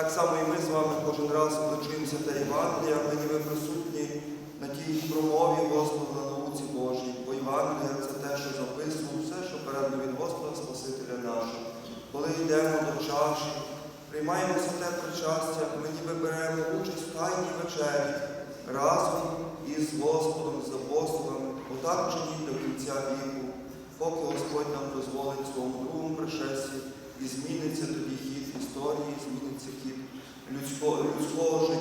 так само і ми з вами кожен раз, коли та Євангелія, ми ніби присутні на тій промові Господа на науці Божій. Бо Євангелія це те, що записано, все, що передано від Господа Спасителя нашого. Коли йдемо до чаші, приймаємо святе причастя, ми ніби беремо участь в тайній вечері разом із Господом, з апостолами, отак чиніть до кінця віку, поки Господь нам дозволить своєму другому пришесті і зміниться тоді хід історії, зміниться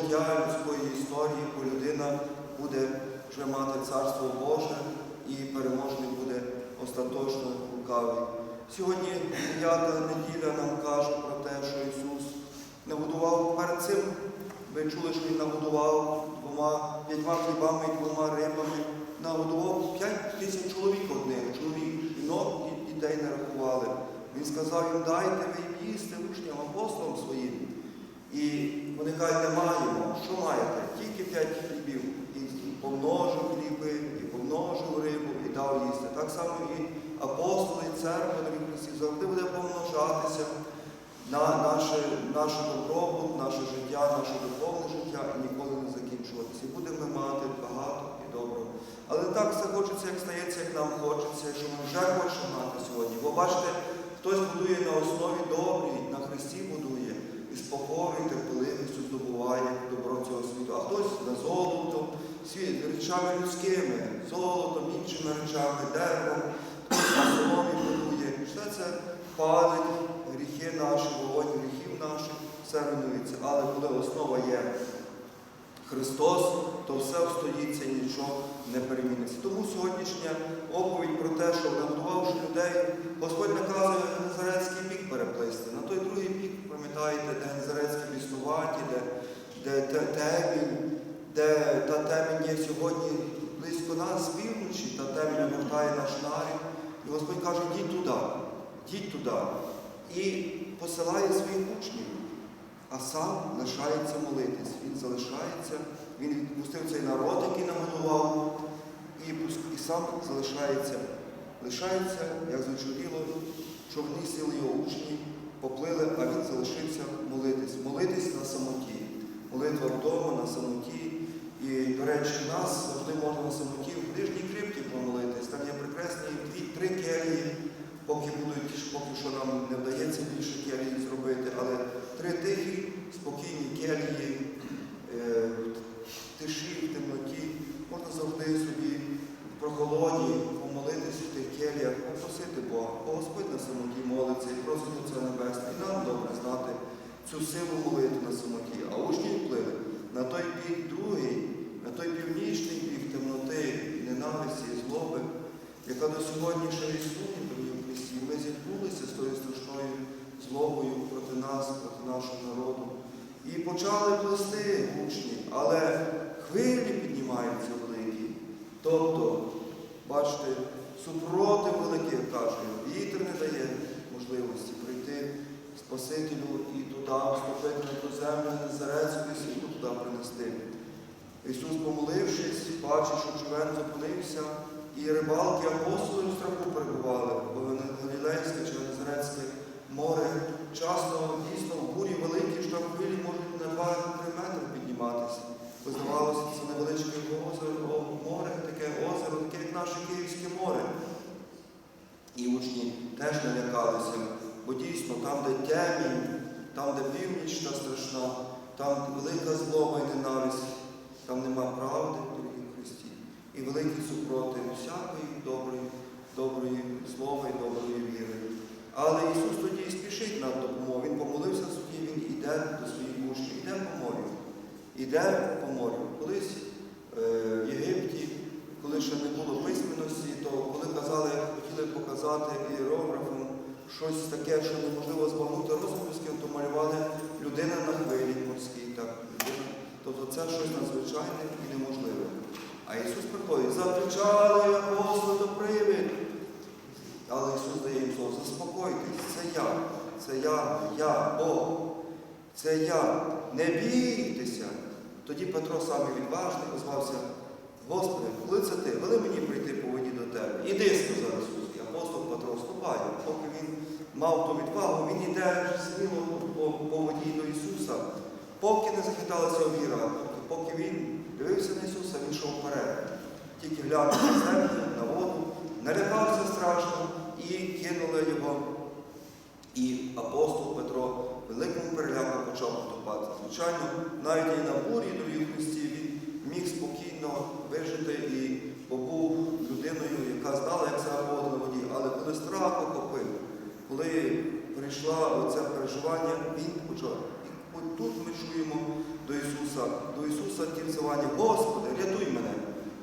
життя, людської історії, бо людина буде вже мати Царство Боже і переможний буде остаточно лукавий. Сьогодні дев'ята неділя нам каже про те, що Ісус нагодував перед цим. Ви чули, що Він нагодував двома п'ятьма хлібами і двома рибами. Нагодував п'ять тисяч чоловік одних, чоловік, жінок і дітей не рахували. Він сказав їм, дайте ви їсти учням, апостолам своїм. І вони кажуть, не маємо. Що маєте? Тільки п'ять хлібів. І помножив хліби, і помножив рибу, і дав їсти. Так само і апостоли, і церква на Христі завжди буде помножатися на наше, наше добробут, наше життя, наше духовне життя і ніколи не закінчуватися. І будемо мати багато і добро. Але так все хочеться, як стається, як нам хочеться, що ми вже хочемо мати сьогодні. Бо бачите, хтось будує на основі добрій, на Христі будує, і з покорою, терпеливістю здобуває добро цього світу, а хтось на золотом, світ, речами людськими, золотом, іншими речами, деревом, хтось на соломі будує. Все це палить гріхи наші, вогонь гріхів наших, все руйнується. Але коли основа є Христос, то все встоїться, нічого не переміниться. Тому сьогоднішня оповідь про те, що нагодувавши людей, Господь наказує Генезарецький бік переплисти. На той другий бік, пам'ятаєте, де Генезарецькі біснуваті, де, де, те- темінь, де та темінь є сьогодні близько нас півночі, та темінь огортає наш нарід. І Господь каже, йдіть туди, йдіть туди. І посилає своїх учнів а сам лишається молитись. Він залишається, він відпустив цей народ, який нагодував, і, і сам залишається. Лишається, як звичайно, човні сіли його учні, поплили, а він залишився молитись. Молитись на самоті. Молитва вдома на самоті. І, до речі, нас завжди можна на самоті в ближній крипті помолитись. Там є прекрасні дві, три келії, поки будуть, поки що нам не вдається більше келії зробити, але три тихі, спокійні келії, е, в тиші, в темноті. Можна завжди собі в прохолоді помолитися в тих келіях, попросити Бога. Бо Господь на самоті молиться і просить Отця Небесне. І нам добре знати цю силу молити на самоті. А учні вплили на той бік другий, на той північний бік темноти, і ненависті, і злоби, яка до сьогодні ще існує в в Христі. Ми зіткнулися з тою страшною злобою проти нас, проти нашого народу. І почали плести учні, але хвилі піднімаються великі. Тобто, бачите, супротив великий, каже, вітер не дає можливості прийти Спасителю і туди вступити на ту землю Незарецьку і світу туди принести. Ісус, помолившись, бачить, що човен зупинився, і рибалки апостоли в страху перебували, бо Галілейське чи Назарецьке море часто дійсно в бурі великі, що там хвилі можуть на 2-3 метри підніматися. Бо здавалося, це невеличке озеро, о, море, таке озеро, таке як наше Київське море. І учні теж налякалися, бо дійсно там, де темінь, там, де північ та страшна, там велика злоба і ненависть, там нема правди, в Христі, і великий супротив всякої доброї, доброї слова і доброї віри. Але Ісус тоді спішить нам допомогу. Він помолився собі, Він йде до своїх учнів, йде по морю. Іде по морю. Колись е, в Єгипті, коли ще не було письменності, то коли казали, хотіли показати іерофом щось таке, що неможливо збагнути розумівським, то малювали людина на хвилі морській. Так, людина. Тобто це щось надзвичайне і неможливе. А Ісус приходить, закричали апостоли до привід. Але Ісус дає їм слово, заспокойтесь, це я, це я, я, Бог, це я. Не бійтеся. Тоді Петро самий відважний озвався, Господи, коли це ти? Вели мені прийти по воді до тебе. Іди, сказав Ісус. І апостол Петро вступає, поки він мав ту відвагу, він йде сміло по, по воді до Ісуса, поки не захиталася віра, поки він дивився на Ісуса, він йшов вперед. Тільки глянув на землю, на воду, налякався страшно і кинули його. І апостол Петро великому переляку почав потопати. Звичайно, навіть і на бурі дорогі Христі він міг спокійно вижити і побув людиною, яка знала, як себе поводити на воді. Але коли страх охопив, коли прийшла оце переживання, він почав. І тут ми чуємо до Ісуса, до Ісуса ті взивання, Господи, рятуй мене.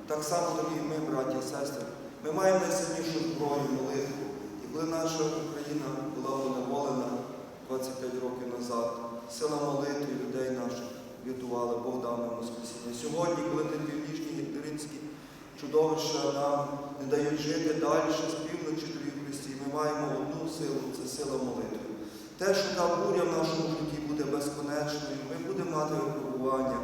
Так само, дорогі ми, браті і сестри, ми маємо найсильнішу зброю молитву. І коли наша Україна була поневолена 25 років назад, сила молитви людей наших рятували Бог дав нам Воскресіння. Сьогодні, коли ті північні гітлеринські чудовища нам не дають жити далі з півночі ми маємо одну силу це сила молитви. Те, що та буря в нашому житті буде безконечною, ми будемо мати випробування.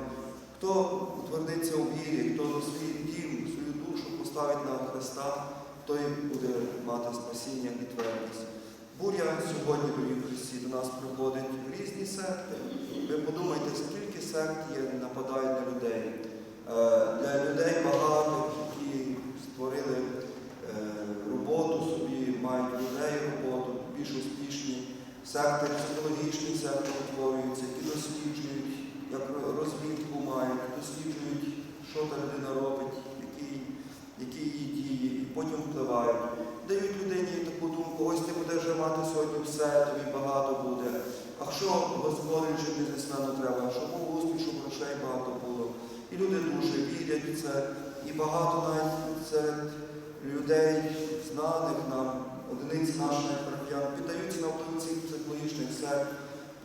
Хто утвердиться у вірі, хто свій дім, свою душу поставить на Христа, той буде мати спасіння і твердість. Буря сьогодні, дорогі Христі, до нас приходить в різні секти. Ви подумайте, скільки сект є, нападають на людей. Е, Для людей багато, які створили е, роботу собі, мають людей роботу, більш успішні. Секти, психологічні секти утворюються, які досліджують, як розвідку мають, досліджують, що та людина робить, які, які її дії, і потім впливають. Дають людині таку думку, ось ти будеш вже мати сьогодні все, тобі багато буде. А що господарю чи бізнесмену треба, щоб був успіх, щоб грошей багато було. І люди дуже вірять в це, багато навіть серед людей, знаних нам, одиниць наших парафіян, піддаються на вплив цих психологічних сект,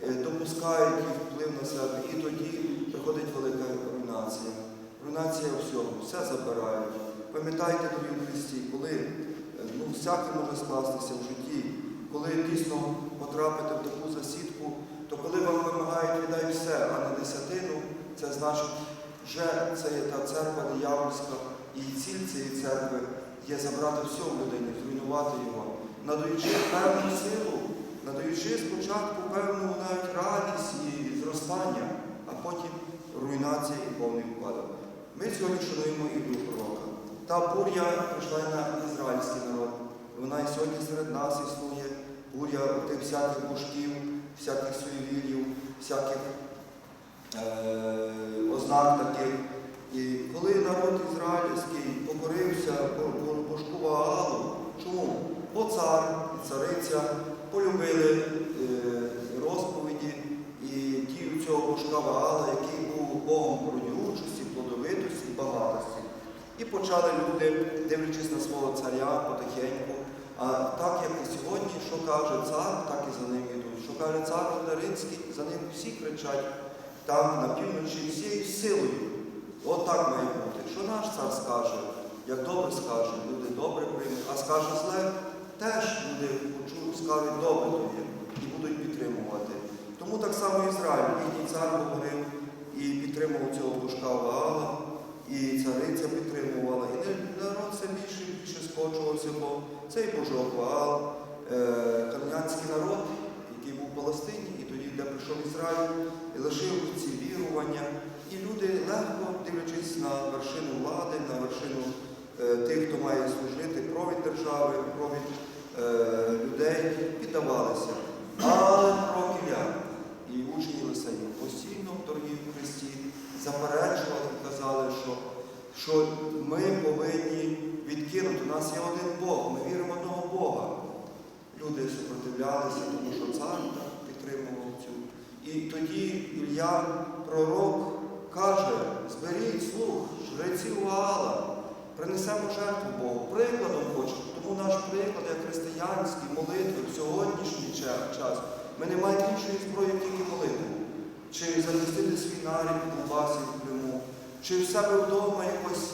е, допускають їх вплив на себе, і тоді приходить велика руйнація. Руйнація всього, все забирають. Пам'ятайте, дорогі Христі, коли е, ну, всяке може скластися в житті, коли дійсно потрапити в таку засідку, то коли вам вимагають віддай все, а не десятину, це значить, вже це є та церква диявольська, і ціль цієї церкви є забрати все людині, зруйнувати його, надаючи певну силу, надаючи спочатку певну навіть радість і зростання, а потім руйнація і повний упадок. Ми сьогодні шануємо і дух пророка. Та буря прийшла на ізраїльський народ. Вона і сьогодні серед нас існує. Буря тих всяких божків, всяких суєвірів, всяких ознак таких. І коли народ ізраїльський покорився бо- бо- божку Ваалу, чому? Бо цар і цариця полюбили е, розповіді і дію цього божка Ваала, який був Богом родючості, плодовитості і багатості. І почали люди, дивлячись на свого царя потихеньку. А так як і сьогодні, що каже цар, так і за ним йдуть. Що каже цар Римський, за ним всі кричать там на півночі всією силою. От має бути. Що наш цар скаже, як добре скаже, люди добре приймуть, а скаже зле, теж люди почують, скажуть добре тобі і будуть підтримувати. Тому так само Ізраїль, їхній цар говорив і підтримував цього божка Ваала, і цариця підтримувала. І народ все більше і більше скочувався, бо цей божок Ваал, е, ханянський народ, який був в Палестині, де прийшов Ізраїль, і лишив ці вірування. І люди легко, дивлячись на вершину влади, на вершину е, тих, хто має служити, провід держави, провід е, людей, піддавалися. Але пророки і учні Єлисеїв постійно, в Христі, заперечували казали, що, що ми повинні відкинути. У нас є один Бог, ми віримо в одного Бога. Люди супротивлялися, тому що цар підтримував цю. І тоді Ілля, пророк, каже, зберіть слух, жреців Ваала, принесемо жертву Богу. Прикладом хочемо. Тому наш приклад, як християнський, молитви в сьогоднішній час, ми не маємо іншої зброї, тільки молитву. Чи захистити свій нарід від басі в Криму, чи в себе вдома якось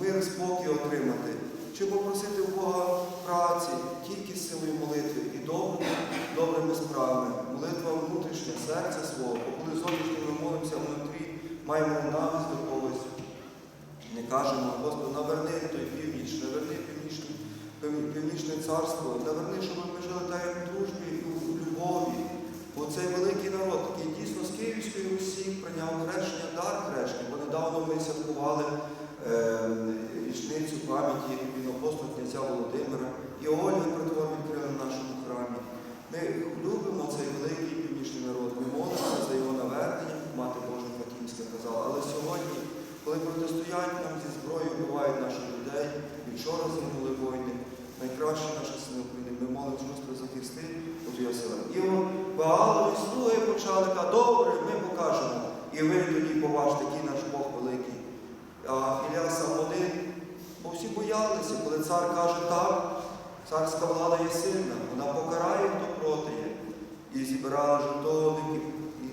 мир, спокій отримати, чи попросити у Бога праці тільки силою молитви і добрими, добрими справами. Молитва внутрішня, серце свого, бо коли зовнішньо ми молимося внутрі, маємо ненависть до когось. Не кажемо, Господи, наверни той північ, наверни північне, північне царство, наверни, щоб ми жили так як в дружбі і в любові. Бо цей великий народ, який дійсно з Київської усіх прийняв хрещення, дар хрещення, бо недавно ми святкували. Ем, річницю пам'яті вінопосту князя Володимира і Ольги притвор відкрили в нашому храмі. Ми любимо цей великий північний народ, ми молимося за його навернення, мати Божа Фатімська казала. Але сьогодні, коли протистоять нам зі зброєю, вбивають наших людей, і вчора згинули воїни, найкраще наші сини України, ми молимо Господи захисти у твоє села. І багато слуги почали, а добре, ми покажемо. І ви тоді поважте ті а Ілля сам один, бо всі боялися, коли цар каже так, царська влада є сильна, вона покарає, хто проти є. І зібрали жертовників, і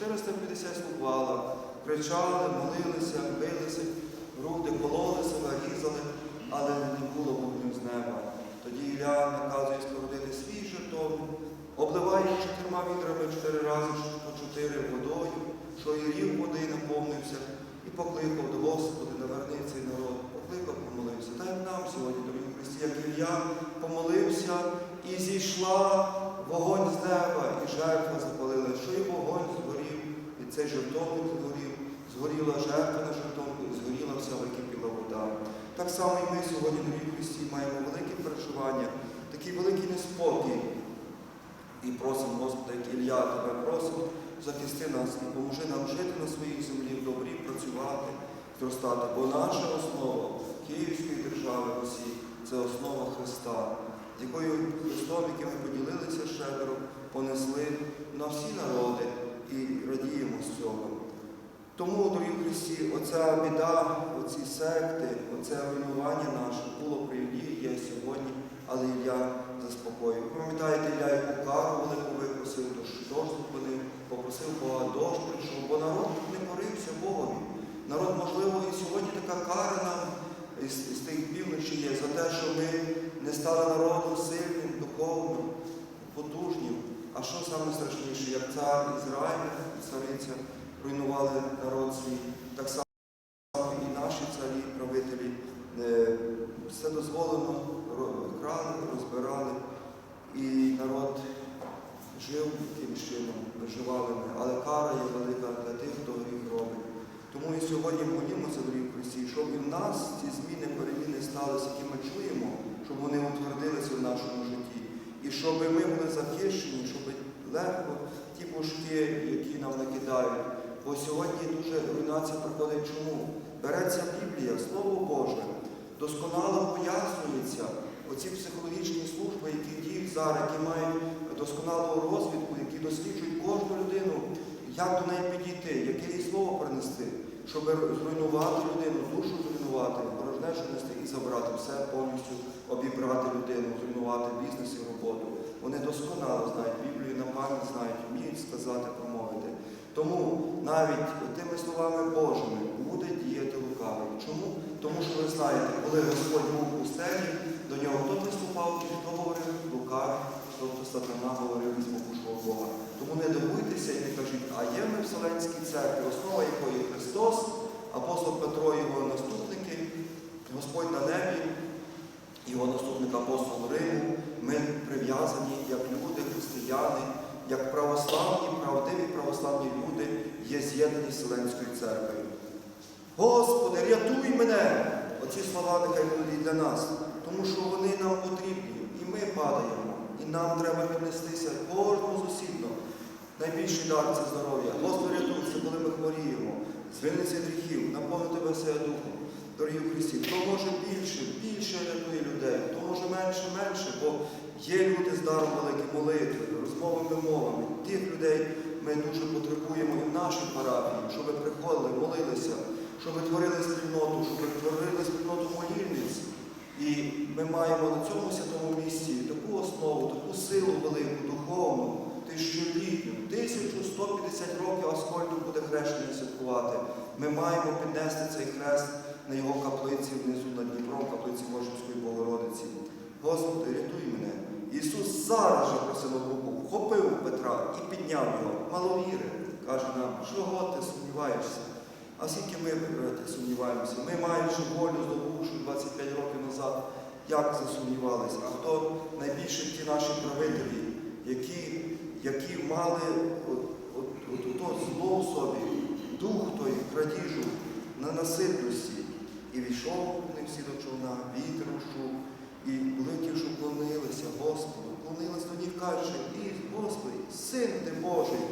450 слугувала, кричали, молилися, билися, груди кололи себе, різали, але не було вогню з неба. Тоді Ілля наказує спорудити свій жертовник, обливає чотирма відрами чотири рази по чотири водою, що і рів води наповнився, і покликав до Господи, наверни цей народ, покликав, помолився. Та як нам сьогодні, дорогі Христі, як Ілля помолився і зійшла вогонь з неба, і жертва запалила, що і вогонь згорів, і цей жертовник згорів, згоріла жертва на жертовнику, і згоріла вся википіла вода. Так само і ми сьогодні, дорогі Христі, маємо велике переживання, такий великий неспокій. І просимо, Господи, як Ілля, Тебе просимо, захисти нас і поможи нам жити на своїй землі в добрі, працювати, зростати. Бо наша основа Київської держави Росії це основа Христа, з якою Христом, яким ми поділилися щедро, понесли на всі народи і радіємо з цього. Тому, дорогі Христі, оця біда, оці секти, оце руйнування наше було при Іллі, є сьогодні, але Ілля заспокоїв. Пам'ятаєте, Ілля яку кару велику випросив, дощ дощ зупинив, попросив Бога, дощ прийшов, бо народ не корився Богові. Народ, можливо, і сьогодні така кара нам із тих півночі є за те, що ми не стали народом сильним, духовним, потужнім. А що саме страшніше, як цар Ізраїля, цариця, руйнували народ свій, так само і наші царі, правителі, е, все дозволено, ро- крали, розбирали, і народ жив таким чином, виживали ми. Але кара є велика для тих, хто гріх робить. Тому і сьогодні молімося, дорогі Христі, щоб і в нас ці зміни, переміни сталися, які ми чуємо, щоб вони утвердилися в нашому житті. І щоб ми були захищені, щоб легко ті пушки, які нам накидають. Бо сьогодні дуже руйнація проходить чому? Береться Біблія, Слово Боже, досконало пояснюється оці психологічні служби, які діють зараз, які мають досконалу розвідку, які досліджують кожну людину, як до неї підійти, яке їй слово принести, щоб зруйнувати людину, душу зруйнувати, порожнечу нести і забрати все, повністю обібрати людину, зруйнувати бізнес і роботу. Вони досконало знають Біблію на пам'ять знають, вміють сказати, промовити. Тому навіть тими словами Божими буде діяти лукавий. Чому? Тому що ви знаєте, коли Господь був у пустелі, до нього хто приступав і хто говорив лукавий, тобто сатана говорив із покушого Бога. Тому не дивуйтеся і не кажіть, а є ми в Вселенській церкві, основа якої Христос, апостол Петро і його наступники, Господь на небі, його наступник апостол Риму, ми прив'язані як люди, християни, як православні, правдиві православні люди є з'єднані з Вселенською церквою. Господи, рятуй мене! Оці слова нехай будуть для нас, тому що вони нам потрібні, і ми падаємо, і нам треба піднестися кожному зусібно. Найбільший дар це здоров'я. Господи, рятуй, коли ми хворіємо, звільниться від гріхів, наповни тебе духом. Дорогі в Христі, хто може більше, більше рятує людей, хто може менше, менше, бо є люди з даром великі молитви, розмовами мовами. Тих людей ми дуже потребуємо і в нашій парафії, щоб ви приходили, молилися, щоб ви творили спільноту, щоб творили спільноту молільниць. І ми маємо на цьому святому місці таку основу, таку силу велику, духовну, тисячолітню, 1150 років Аскольду буде хрещення святкувати. Ми маємо піднести цей хрест на його каплиці внизу над Дніпром, каплиці Божівської Богородиці. Господи, рятуй мене. Ісус зараз же просив руку, вхопив Петра і підняв його. Маловіри, каже нам, чого ти сумніваєшся? А скільки ми, брати, сумніваємося? Ми, маючи волю, здобувши 25 років назад, як засумнівалися? А хто найбільше ті наші правителі, які, які мали от, от, от, от, зло в собі, дух той, крадіжу, на наситності. І війшов вони всі до човна, вітер ушов, і були ті, що клонилися Господу, до них, кажучи, і Господи, син ти Божий.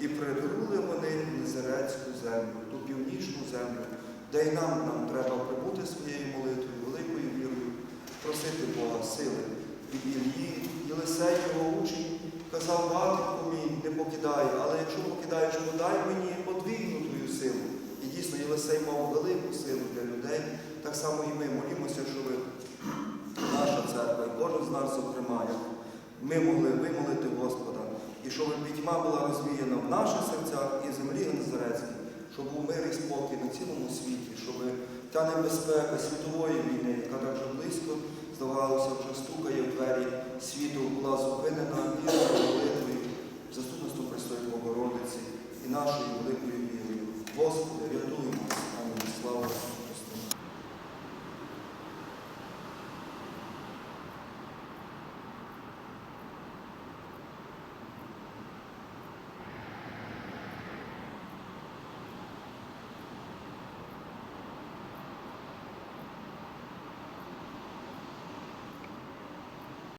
І приберули вони Незерецьку землю, ту північну землю, де й нам, нам треба прибути своєю молитвою, великою вірою, просити Бога сили від Іллі, Єлисей, його учень, казав, батько мій не покидай, але якщо покидаєш, подай мені подвійну твою силу. І дійсно Єлисей мав велику людей. Так само і ми молімося, щоб наша церква і кожен з нас, зокрема, ми могли вимолити Господа, і щоб пітьма була розвіяна в наших серцях і землі Назарецькій, щоб був мир і спокій на цілому світі, щоб та небезпека світової війни, яка так же близько, здавалося, вже стукає в двері світу, була зупинена вірою, молитвою, заступництвом Христої Богородиці і нашою великою вірою. Господи, рятуй нас, Амінь. Слава.